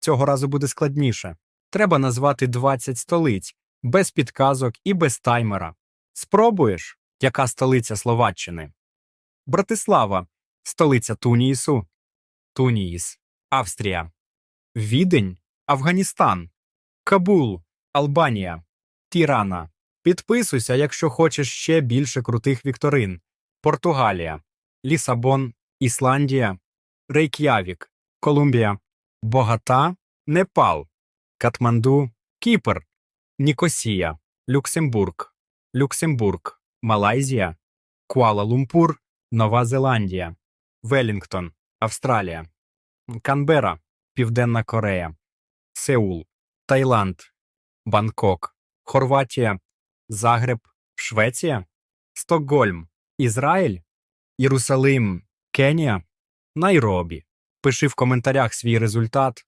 Цього разу буде складніше. Треба назвати 20 столиць, без підказок і без таймера. Спробуєш, яка столиця Словаччини? Братислава, столиця Туніїсу. Туніїс, Австрія. Відень, Афганістан. Кабул, Албанія. Тірана. Підписуйся, якщо хочеш ще більше крутих вікторин. Португалія, Лісабон, Ісландія, Рейк'явік, Колумбія, Богата, Непал, Катманду, Кіпр, Нікосія, Люксембург, Люксембург, Малайзія, Куала-Лумпур, Нова Зеландія, Велінгтон, Австралія, Канбера, Південна Корея, Сеул, Таїланд, Бангкок, Хорватія, Загреб, Швеція, Стокгольм, Ізраїль, Єрусалим, Кенія, Найробі. Пиши в коментарях свій результат.